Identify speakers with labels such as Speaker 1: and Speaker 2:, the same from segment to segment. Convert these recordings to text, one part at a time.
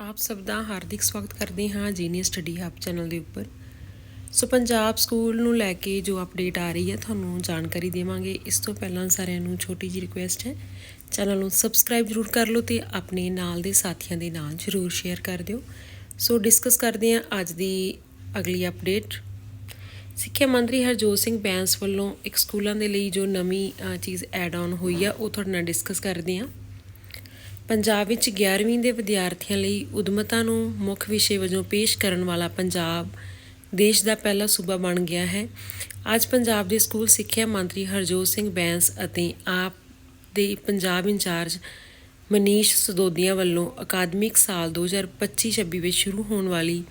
Speaker 1: ਆਪ ਸਭ ਦਾ ਹਾਰਦਿਕ ਸਵਾਗਤ ਕਰਦੇ ਹਾਂ ਜੀਨੀਅਰ ਸਟੱਡੀ ਹੱਬ ਚੈਨਲ ਦੇ ਉੱਪਰ। ਸੋ ਪੰਜਾਬ ਸਕੂਲ ਨੂੰ ਲੈ ਕੇ ਜੋ ਅਪਡੇਟ ਆ ਰਹੀ ਹੈ, ਤੁਹਾਨੂੰ ਜਾਣਕਾਰੀ ਦੇਵਾਂਗੇ। ਇਸ ਤੋਂ ਪਹਿਲਾਂ ਸਾਰਿਆਂ ਨੂੰ ਛੋਟੀ ਜਿਹੀ ਰਿਕੁਐਸਟ ਹੈ, ਚੈਨਲ ਨੂੰ ਸਬਸਕ੍ਰਾਈਬ ਜ਼ਰੂਰ ਕਰ ਲਓ ਤੇ ਆਪਣੇ ਨਾਲ ਦੇ ਸਾਥੀਆਂ ਦੇ ਨਾਲ ਜ਼ਰੂਰ ਸ਼ੇਅਰ ਕਰ ਦਿਓ। ਸੋ ਡਿਸਕਸ ਕਰਦੇ ਹਾਂ ਅੱਜ ਦੀ ਅਗਲੀ ਅਪਡੇਟ ਸਿੱਖਿਆ ਮੰਤਰੀ ਹਰਜੋਤ ਸਿੰਘ ਬੈਂਸ ਵੱਲੋਂ ਇੱਕ ਸਕੂਲਾਂ ਦੇ ਲਈ ਜੋ ਨਵੀਂ ਚੀਜ਼ ਐਡ ਆਨ ਹੋਈ ਆ, ਉਹ ਤੁਹਾਡੇ ਨਾਲ ਡਿਸਕਸ ਕਰਦੇ ਹਾਂ। ਪੰਜਾਬ ਵਿੱਚ 11ਵੀਂ ਦੇ ਵਿਦਿਆਰਥੀਆਂ ਲਈ ਉਦਮਤਾ ਨੂੰ ਮੁੱਖ ਵਿਸ਼ੇ ਵਜੋਂ ਪੇਸ਼ ਕਰਨ ਵਾਲਾ ਪੰਜਾਬ ਦੇਸ਼ ਦਾ ਪਹਿਲਾ ਸੂਬਾ ਬਣ ਗਿਆ ਹੈ। ਅੱਜ ਪੰਜਾਬ ਦੇ ਸਕੂਲ ਸਿੱਖਿਆ ਮੰਤਰੀ ਹਰਜੋਤ ਸਿੰਘ ਬੈਂਸ ਅਤੇ ਆਪ ਦੇ ਪੰਜਾਬ ਇੰਚਾਰਜ ਮਨੀਸ਼ ਸਦੋਦੀਆ ਵੱਲੋਂ ਅਕਾਦਮਿਕ ਸਾਲ 2025-26 ਵਿੱਚ ਸ਼ੁਰੂ ਹੋਣ ਵਾਲੀ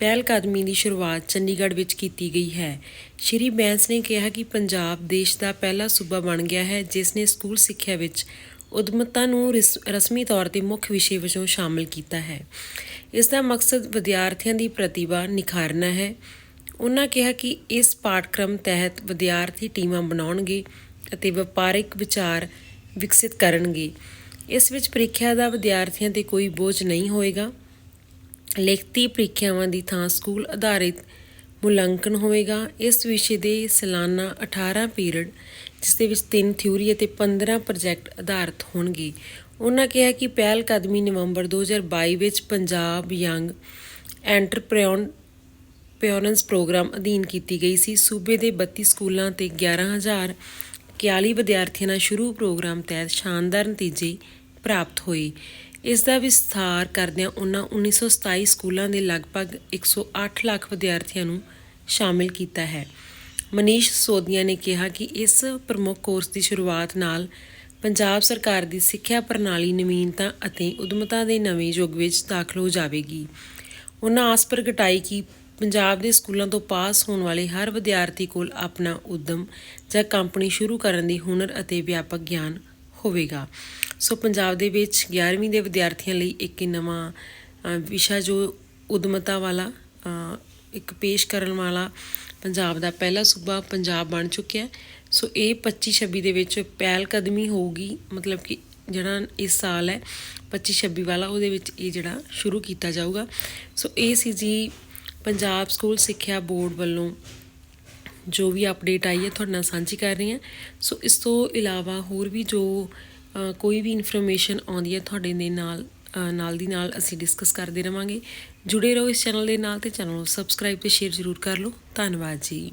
Speaker 1: ਪਹਿਲ ਕਦਮੀ ਦੀ ਸ਼ੁਰੂਆਤ ਚੰਡੀਗੜ੍ਹ ਵਿੱਚ ਕੀਤੀ ਗਈ ਹੈ। ਸ਼੍ਰੀ ਬੈਂਸ ਨੇ ਕਿਹਾ ਕਿ ਪੰਜਾਬ ਦੇਸ਼ ਦਾ ਪਹਿਲਾ ਸੂਬਾ ਬਣ ਗਿਆ ਹੈ, ਜਿਸ ਨੇ ਸਕੂਲ ਸਿੱਖਿਆ ਵਿੱਚ ਉਦਮਤਾ ਨੂੰ ਰਿਸ- ਰਸਮੀ ਤੌਰ ਤੇ ਮੁੱਖ ਵਿਸ਼ੇ ਵਜੋਂ ਸ਼ਾਮਲ ਕੀਤਾ ਹੈ। ਇਸ ਦਾ ਮਕਸਦ ਵਿਦਿਆਰਥੀਆਂ ਦੀ ਪ੍ਰਤਿਭਾ ਨਿਖਾਰਨਾ ਹੈ। ਉਹਨਾਂ ਕਿਹਾ ਕਿ ਇਸ ਪਾਠਕ੍ਰਮ ਤਹਿਤ ਵਿਦਿਆਰਥੀ ਟੀਮਾਂ ਬਣਾਉਣਗੇ ਅਤੇ ਵਪਾਰਿਕ ਵਿਚਾਰ ਵਿਕਸਿਤ ਕਰਨਗੇ। ਇਸ ਵਿੱਚ ਪ੍ਰੀਖਿਆ ਦਾ ਵਿਦਿਆਰਥੀਆਂ ਤੇ ਕੋਈ ਬੋਝ ਨਹੀਂ ਹੋਏਗਾ। ਲਿਖਤੀ ਪ੍ਰੀਖਿਆਵਾਂ ਦੀ ਥਾਂ ਸਕੂਲ ਆਧਾਰਿਤ ਮੁਲਾਂਕਣ ਹੋਵੇਗਾ। ਇਸ ਵਿਸ਼ੇ ਦੇ ਸਾਲਾਨਾ 18 ਪੀਰੀਅਡ, ਜਿਸ ਦੇ ਵਿੱਚ 3 ਥਿਊਰੀ ਅਤੇ 15 ਪ੍ਰੋਜੈਕਟ ਆਧਾਰਿਤ ਹੋਣਗੇ। ਉਹਨਾਂ ਕਿਹਾ ਕਿ ਪਹਿਲ ਕਦਮੀ ਨਵੰਬਰ 2022 ਵਿੱਚ ਪੰਜਾਬ ਯੰਗ ਐਂਟਰਪ੍ਰੈਨਿਓਰ ਪਿਓਨੈਂਸ ਪ੍ਰੋਗਰਾਮ ਅਧੀਨ ਕੀਤੀ ਗਈ ਸੀ। ਸੂਬੇ ਦੇ 32 ਸਕੂਲਾਂ ਤੇ 11041 ਵਿਦਿਆਰਥੀਆਂ ਨਾਲ ਸ਼ੁਰੂ ਪ੍ਰੋਗਰਾਮ ਤਹਿਤ ਸ਼ਾਨਦਾਰ ਨਤੀਜੇ ਪ੍ਰਾਪਤ ਹੋਏ। ਇਸ ਦਾ ਵਿਸਥਾਰ ਕਰਦਿਆਂ ਉਹਨਾਂ 1927 ਸਕੂਲਾਂ ਦੇ ਲਗਭਗ 108 ਲੱਖ ਵਿਦਿਆਰਥੀਆਂ ਨੂੰ ਸ਼ਾਮਿਲ ਕੀਤਾ ਹੈ। ਮਨੀਸ਼ ਸੋਦੀਆ ਨੇ ਕਿਹਾ ਕਿ ਇਸ ਪ੍ਰਮੁੱਖ ਕੋਰਸ ਦੀ ਸ਼ੁਰੂਆਤ ਨਾਲ ਪੰਜਾਬ ਸਰਕਾਰ ਦੀ ਸਿੱਖਿਆ ਪ੍ਰਣਾਲੀ ਨਵੀਨਤਾ ਅਤੇ ਉਦਮਤਾ ਦੇ ਨਵੇਂ ਯੁੱਗ ਵਿੱਚ ਦਾਖਲ ਹੋ ਜਾਵੇਗੀ। ਉਹਨਾਂ ਆਸ ਪ੍ਰਗਟਾਈ ਕਿ ਪੰਜਾਬ ਦੇ ਸਕੂਲਾਂ ਤੋਂ ਪਾਸ ਹੋਣ ਵਾਲੇ ਹਰ ਵਿਦਿਆਰਥੀ ਕੋਲ ਆਪਣਾ ਉਦਮ ਜਾਂ ਕੰਪਨੀ ਸ਼ੁਰੂ ਕਰਨ ਦੀ ਹੁਨਰ ਅਤੇ ਵਿਆਪਕ ਗਿਆਨ ਹੋਵੇਗਾ। ਸੋ ਪੰਜਾਬ ਦੇ ਵਿੱਚ 11ਵੀਂ ਦੇ ਵਿਦਿਆਰਥੀਆਂ ਲਈ ਇੱਕ ਨਵਾਂ ਵਿਸ਼ਾ ਜੋ ਉਦਮਤਾ ਵਾਲਾ ਇੱਕ ਪੇਸ਼ ਕਰਨ ਵਾਲਾ ਪੰਜਾਬ ਦਾ ਪਹਿਲਾ ਸੂਬਾ ਪੰਜਾਬ ਬਣ ਚੁੱਕਿਆ ਸੋ ਇਹ 25 26 ਦੇ ਵਿੱਚ ਪਹਿਲ ਕਦਮੀ ਹੋਊਗੀ, ਮਤਲਬ ਕਿ ਜਿਹੜਾ ਇਸ ਸਾਲ ਹੈ 25 26 ਵਾਲਾ, ਉਹਦੇ ਵਿੱਚ ਇਹ ਜਿਹੜਾ ਸ਼ੁਰੂ ਕੀਤਾ ਜਾਊਗਾ। ਸੋ ਇਹ ਸੀ ਜੀ ਪੰਜਾਬ ਸਕੂਲ ਸਿੱਖਿਆ ਬੋਰਡ ਵੱਲੋਂ ਜੋ ਵੀ ਅਪਡੇਟ ਆਈ ਹੈ, ਤੁਹਾਡੇ ਨਾਲ ਸਾਂਝੀ ਕਰ ਰਹੀ ਹਾਂ। ਸੋ ਇਸ ਤੋਂ ਇਲਾਵਾ ਹੋਰ ਵੀ ਜੋ ਕੋਈ ਵੀ ਇਨਫੋਰਮੇਸ਼ਨ ਆਉਂਦੀ ਹੈ ਤੁਹਾਡੇ ਦੇ ਨਾਲ ਨਾਲ ਦੀ ਨਾਲ ਅਸੀਂ ਡਿਸਕਸ ਕਰਦੇ ਰਵਾਂਗੇ। ਜੁੜੇ ਰਹੋ ਇਸ ਚੈਨਲ ਦੇ ਨਾਲ ਤੇ ਚੈਨਲ ਨੂੰ ਸਬਸਕ੍ਰਾਈਬ ਤੇ ਸ਼ੇਅਰ ਜ਼ਰੂਰ ਕਰ ਲਓ। ਧੰਨਵਾਦ ਜੀ।